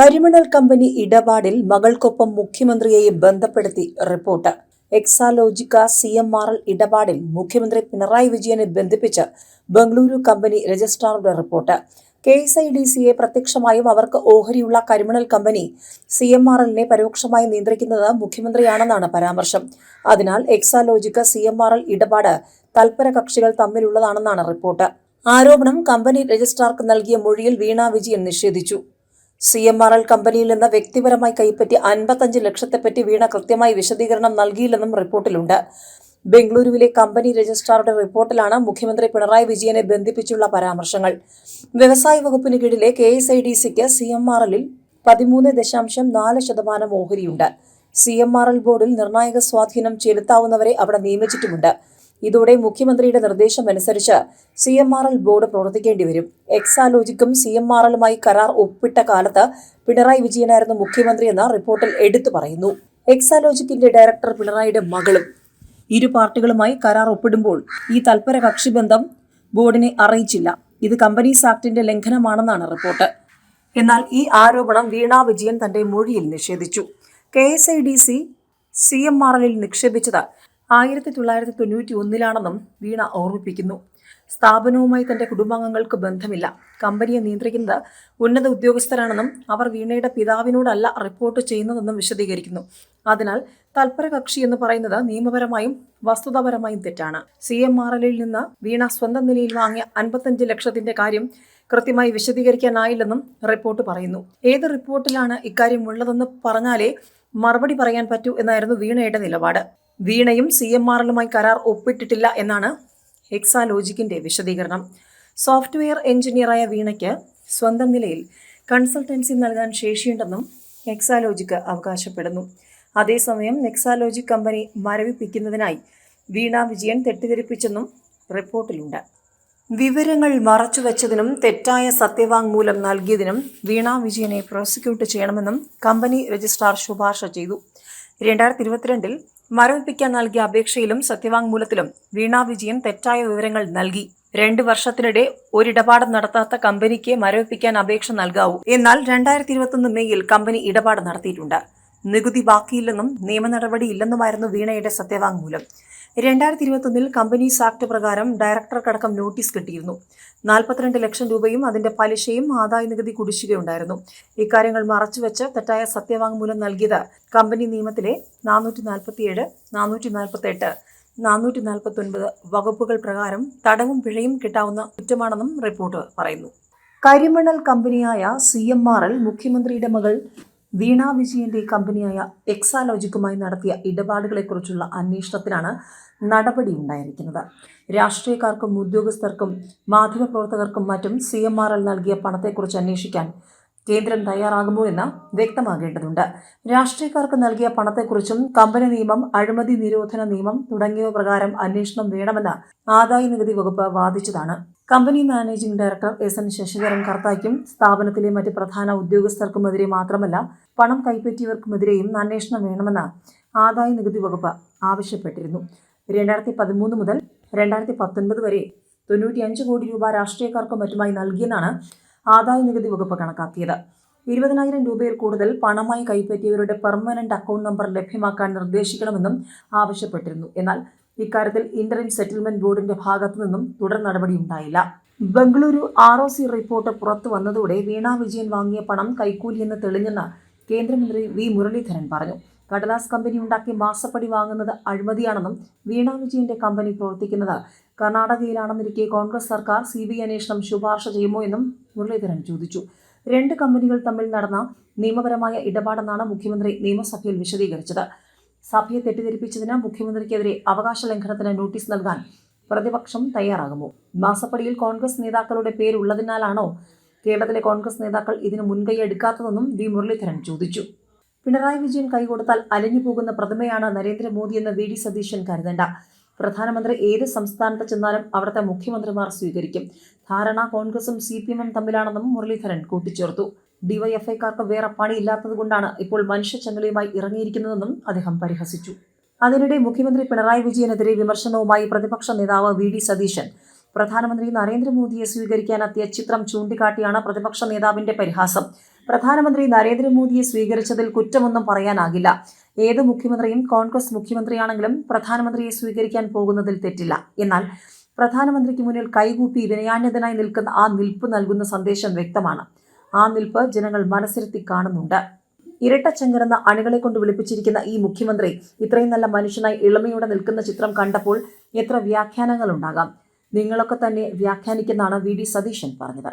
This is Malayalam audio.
കരിമണൽ കമ്പനി ഇടപാടിൽ മകൾക്കൊപ്പം മുഖ്യമന്ത്രിയെയും ബന്ധപ്പെടുത്തി report. Exalogic C M R L ഇടപാടിൽ മുഖ്യമന്ത്രി പിണറായി വിജയനെ ബന്ധിപ്പിച്ച് Bengaluru company രജിസ്ട്രാറുടെ report. K S I D സിയെ പ്രത്യക്ഷമായും അവർക്ക് ഓഹരിയുള്ള കരിമണൽ കമ്പനി സി എം ആർ എല്ലിനെ പരോക്ഷമായി നിയന്ത്രിക്കുന്നത് മുഖ്യമന്ത്രിയാണെന്നാണ് പരാമർശം. അതിനാൽ Exalogic C M R L ഇടപാട് തൽപര കക്ഷികൾ തമ്മിലുള്ളതാണെന്നാണ് റിപ്പോർട്ട്. ആരോപണം കമ്പനി രജിസ്ട്രാർക്ക് നൽകിയ മൊഴിയിൽ വീണ വിജയൻ നിഷേധിച്ചു. സി എം ആർ എൽ കമ്പനിയിൽ നിന്ന് വ്യക്തിപരമായി കൈപ്പറ്റി അൻപത്തഞ്ച് ലക്ഷത്തെപ്പറ്റി വീണ കൃത്യമായി വിശദീകരണം നൽകിയില്ലെന്നും റിപ്പോർട്ടിലുണ്ട്. ബംഗളൂരുവിലെ കമ്പനി രജിസ്ട്രാറുടെ റിപ്പോർട്ടിലാണ് മുഖ്യമന്ത്രി പിണറായി വിജയനെ ബന്ധിപ്പിച്ചുള്ള പരാമർശങ്ങൾ. വ്യവസായ വകുപ്പിന് കീഴിലെ കെ എസ് ഐ ഡി സിക്ക് സി എം ആർ എല്ലിൽ പതിമൂന്ന് ദശാംശം നാല് ശതമാനം ഓഹരിയുണ്ട്. സി എം ആർ എൽ ബോർഡിൽ നിർണായക സ്വാധീനം ചെലുത്താവുന്നവരെ അവിടെ നിയമിച്ചിട്ടുമുണ്ട്. ഇതോടെ മുഖ്യമന്ത്രിയുടെ നിർദ്ദേശമനുസരിച്ച് C M R L board പ്രവർത്തിക്കേണ്ടി വരും. എക്സാലോജിക്കും സി എം ആർ എല്ലുമായി കരാർ ഒപ്പിട്ട കാലത്ത് പിണറായി വിജയനായിരുന്നു മുഖ്യമന്ത്രിയെന്ന് റിപ്പോർട്ടിൽ എടുത്തു പറയുന്നു. എക്സാലോജിക്കിന്റെ ഡയറക്ടർ പിണറായിയുടെ മകളും ഇരു പാർട്ടികളുമായി കരാർ ഒപ്പിടുമ്പോൾ ഈ തൽപര കക്ഷിബന്ധം ബോർഡിനെ അറിയിച്ചില്ല. ഇത് കമ്പനീസ് ആക്ടിന്റെ ലംഘനമാണെന്നാണ് റിപ്പോർട്ട്. എന്നാൽ ഈ ആരോപണം വീണ വിജയൻ തന്റെ മൊഴിയിൽ നിഷേധിച്ചു. K S I D C C M R എല്ലിൽ നിക്ഷേപിച്ചത് ആയിരത്തി തൊള്ളായിരത്തി തൊണ്ണൂറ്റി ഒന്നിലാണെന്നും വീണ ഓർമ്മിപ്പിക്കുന്നു. സ്ഥാപനവുമായി തന്റെ കുടുംബാംഗങ്ങൾക്ക് ബന്ധമില്ല. കമ്പനിയെ നിയന്ത്രിക്കുന്നത് ഉന്നത ഉദ്യോഗസ്ഥരാണെന്നും അവർ വീണയുടെ പിതാവിനോടല്ല റിപ്പോർട്ട് ചെയ്യുന്നതെന്നും വിശദീകരിക്കുന്നു. അതിനാൽ തൽപരകക്ഷി എന്ന് പറയുന്നത് നിയമപരമായും വസ്തുതാപരമായും തെറ്റാണ്. സി എം ആർ എല്ലിൽ നിന്ന് വീണ സ്വന്തം നിലയിൽ വാങ്ങിയ അൻപത്തഞ്ച് ലക്ഷത്തിന്റെ കാര്യം കൃത്യമായി വിശദീകരിക്കാനായില്ലെന്നും റിപ്പോർട്ട് പറയുന്നു. ഏത് റിപ്പോർട്ടിലാണ് ഇക്കാര്യം ഉള്ളതെന്ന് പറഞ്ഞാലേ മറുപടി പറയാൻ പറ്റൂ എന്നായിരുന്നു വീണയുടെ നിലപാട്. വീണയും സി എം ആറിലുമായി കരാർ ഒപ്പിട്ടിട്ടില്ല എന്നാണ് എക്സാലോജിക്കിന്റെ വിശദീകരണം. സോഫ്റ്റ്വെയർ എഞ്ചിനീയറായ വീണയ്ക്ക് സ്വന്തം നിലയിൽ കൺസൾട്ടൻസി നൽകാൻ ശേഷിയുണ്ടെന്നും എക്സാലോജിക്ക് അവകാശപ്പെടുന്നു. അതേസമയം നെക്സാലോജിക് കമ്പനി മരവിപ്പിക്കുന്നതിനായി വീണ വിജയൻ തെറ്റിദ്ധരിപ്പിച്ചെന്നും റിപ്പോർട്ടിലുണ്ട്. വിവരങ്ങൾ മറച്ചുവെച്ചതിനും തെറ്റായ സത്യവാങ്മൂലം നൽകിയതിനും വീണ വിജയനെ പ്രോസിക്യൂട്ട് ചെയ്യണമെന്നും കമ്പനി രജിസ്ട്രാർ ശുപാർശ ചെയ്തു. രണ്ടായിരത്തി ഇരുപത്തിരണ്ടിൽ മരവിപ്പിക്കാൻ നൽകിയ അപേക്ഷയിലും സത്യവാങ്മൂലത്തിലും വീണ വിജയൻ തെറ്റായ വിവരങ്ങൾ നൽകി. രണ്ട് വർഷത്തിനിടെ ഒരിടപാടും നടത്താത്ത കമ്പനിക്ക് മരവിപ്പിക്കാൻ അപേക്ഷ നൽകാവൂ. എന്നാൽ രണ്ടായിരത്തി ഇരുപത്തൊന്ന് മെയ്യിൽ കമ്പനി ഇടപാട് നടത്തിയിട്ടുണ്ട്. നികുതി ബാക്കിയില്ലെന്നും നിയമ നടപടിയില്ലെന്നുമായിരുന്നു വീണയുടെ സത്യവാങ്മൂലം. രണ്ടായിരത്തി ഇരുപത്തൊന്നിൽ കമ്പനീസ് ആക്ട് പ്രകാരം ഡയറക്ടർക്കടക്കം നോട്ടീസ് കിട്ടിയിരുന്നു. നാൽപ്പത്തിരണ്ട് ലക്ഷം രൂപയും അതിന്റെ പലിശയും ആദായ നികുതി കുടിശ്ശികയുണ്ടായിരുന്നു. ഇക്കാര്യങ്ങൾ മറച്ചുവെച്ച് തെറ്റായ സത്യവാങ്മൂലം നൽകിയത് കമ്പനി നിയമത്തിലെ നാനൂറ്റി നാൽപ്പത്തിയേഴ് നാനൂറ്റി നാൽപ്പത്തി എട്ട് നാനൂറ്റി നാൽപ്പത്തി ഒൻപത് വകുപ്പുകൾ പ്രകാരം തടവും പിഴയും കിട്ടാവുന്ന കുറ്റമാണെന്നും റിപ്പോർട്ട് പറയുന്നു. കരിമണൽ കമ്പനിയായ സി എം ആർ എൽ മുഖ്യമന്ത്രിയുടെ മകൾ വീണ വിജയന്റെ കമ്പനിയായ എക്സാലോജിക്കുമായി നടത്തിയ ഇടപാടുകളെക്കുറിച്ചുള്ള നടപടി ഉണ്ടായിരിക്കുന്നത്. രാഷ്ട്രീയക്കാർക്കും ഉദ്യോഗസ്ഥർക്കും മാധ്യമപ്രവർത്തകർക്കും മറ്റും സി എം ആർ എൽ നൽകിയ പണത്തെക്കുറിച്ച് അന്വേഷിക്കാൻ കേന്ദ്രം തയ്യാറാകുമോ എന്ന് വ്യക്തമാകേണ്ടതുണ്ട്. രാഷ്ട്രീയക്കാർക്ക് നൽകിയ പണത്തെക്കുറിച്ചും കമ്പനി നിയമം അഴിമതി നിരോധന നിയമം തുടങ്ങിയവ പ്രകാരം അന്വേഷണം വേണമെന്ന് ആദായ നികുതി വകുപ്പ് വാദിച്ചതാണ്. Company managing director S N Sasidharan കർത്തായ്ക്കും സ്ഥാപനത്തിലെ മറ്റ് പ്രധാന ഉദ്യോഗസ്ഥർക്കുമെതിരെ മാത്രമല്ല പണം കൈപ്പറ്റിയവർക്കുമെതിരെയും അന്വേഷണം വേണമെന്ന് ആദായ നികുതി വകുപ്പ് ആവശ്യപ്പെട്ടിരുന്നു. രണ്ടായിരത്തി പതിമൂന്ന് മുതൽ രണ്ടായിരത്തി പത്തൊൻപത് വരെ തൊണ്ണൂറ്റിയഞ്ച് കോടി രൂപ രാഷ്ട്രീയക്കാർക്കും മറ്റുമായി നൽകിയെന്നാണ് ആദായ നികുതി വകുപ്പ് കണക്കാക്കിയത്. ഇരുപതിനായിരം രൂപയിൽ കൂടുതൽ പണമായി കൈപ്പറ്റിയവരുടെ പെർമനന്റ് അക്കൗണ്ട് നമ്പർ ലഭ്യമാക്കാൻ നിർദ്ദേശിക്കണമെന്നും ആവശ്യപ്പെട്ടിരുന്നു. എന്നാൽ ഇക്കാര്യത്തിൽ ഇന്ററിം സെറ്റിൽമെന്റ് ബോർഡിന്റെ ഭാഗത്തു നിന്നും തുടർ നടപടിയുണ്ടായില്ല Bengaluru R O C report പുറത്തു വന്നതോടെ വീണ വിജയൻ വാങ്ങിയ പണം കൈക്കൂലിയെന്ന് തെളിഞ്ഞെന്ന് കേന്ദ്രമന്ത്രി വി മുരളീധരൻ പറഞ്ഞു. കടലാസ് കമ്പനി ഉണ്ടാക്കി മാസപ്പടി വാങ്ങുന്നത് അഴിമതിയാണെന്നും വീണ വിജയന്റെ കമ്പനി പ്രവർത്തിക്കുന്നത്. കർണാടകയിലാണെന്നിരിക്കെ കോൺഗ്രസ് സർക്കാർ സി ബി അന്വേഷണം ശുപാർശ ചെയ്യുമോ എന്നും മുരളീധരൻ ചോദിച്ചു. രണ്ട് കമ്പനികൾ തമ്മിൽ നടന്ന നിയമപരമായ ഇടപാടെന്നാണ് മുഖ്യമന്ത്രി നിയമസഭയിൽ വിശദീകരിച്ചത്. സഭയെ തെറ്റിദ്ധരിപ്പിച്ചതിന് മുഖ്യമന്ത്രിക്കെതിരെ അവകാശ ലംഘനത്തിന് നോട്ടീസ് നൽകാൻ പ്രതിപക്ഷം തയ്യാറാകുമോ? മാസപ്പടിയിൽ കോൺഗ്രസ് നേതാക്കളുടെ പേരുള്ളതിനാലാണോ കേരളത്തിലെ കോൺഗ്രസ് നേതാക്കൾ ഇതിന് മുൻകൈ എടുക്കാത്തതെന്നും വി മുരളീധരൻ ചോദിച്ചു. പിണറായി വിജയൻ കൈകൊടുത്താൽ അലഞ്ഞു പോകുന്ന പ്രതിമയാണ് നരേന്ദ്രമോദിയെന്ന് വി ഡി സതീശൻ കരുതണ്ട. പ്രധാനമന്ത്രി ഏത് സംസ്ഥാനത്ത് ചെന്നാലും അവിടുത്തെ മുഖ്യമന്ത്രിമാർ സ്വീകരിക്കും. ധാരണ കോൺഗ്രസും സി പി എമ്മും തമ്മിലാണെന്നും മുരളീധരൻ കൂട്ടിച്ചേർത്തു. ഡിവൈഎഫ്ഐക്കാർക്ക് വേറെ പണിയില്ലാത്തതുകൊണ്ടാണ് ഇപ്പോൾ മനുഷ്യച്ചങ്ങലയുമായി ഇറങ്ങിയിരിക്കുന്നതെന്നും അദ്ദേഹം പരിഹസിച്ചു. അതിനിടെ മുഖ്യമന്ത്രി പിണറായി വിജയനെതിരെ വിമർശനവുമായി പ്രതിപക്ഷ നേതാവ് വി ഡി സതീശൻ. പ്രധാനമന്ത്രി നരേന്ദ്രമോദിയെ സ്വീകരിക്കാനെത്തിയ ചിത്രം ചൂണ്ടിക്കാട്ടിയാണ് പ്രതിപക്ഷ നേതാവിന്റെ പരിഹാസം. പ്രധാനമന്ത്രി നരേന്ദ്രമോദിയെ സ്വീകരിച്ചതിൽ കുറ്റമൊന്നും പറയാനാകില്ല. ഏത് മുഖ്യമന്ത്രിയും കോൺഗ്രസ് മുഖ്യമന്ത്രിയാണെങ്കിലും പ്രധാനമന്ത്രിയെ സ്വീകരിക്കാൻ പോകുന്നതിൽ തെറ്റില്ല. എന്നാൽ പ്രധാനമന്ത്രിക്ക് മുന്നിൽ കൈകൂപ്പി വിനയാന്യതനായി നിൽക്കുന്ന ആ നിൽപ്പ് നൽകുന്ന സന്ദേശം വ്യക്തമാണ്. ആ നിൽപ്പ് ജനങ്ങൾ മനസ്സിരുത്തി കാണുന്നുണ്ട്. ഇരട്ടച്ചങ്കരെന്ന അണികളെ കൊണ്ട് വിളിപ്പിച്ചിരിക്കുന്ന ഈ മുഖ്യമന്ത്രി ഇത്രയും നല്ല മനുഷ്യനായി ഇളമയോടെ നിൽക്കുന്ന ചിത്രം കണ്ടപ്പോൾ എത്ര വ്യാഖ്യാനങ്ങൾ ഉണ്ടാകാം നിങ്ങളൊക്കെ തന്നെ വ്യാഖ്യാനിക്കുന്നതാണ് വി. ഡി. സതീശൻ പറഞ്ഞത്.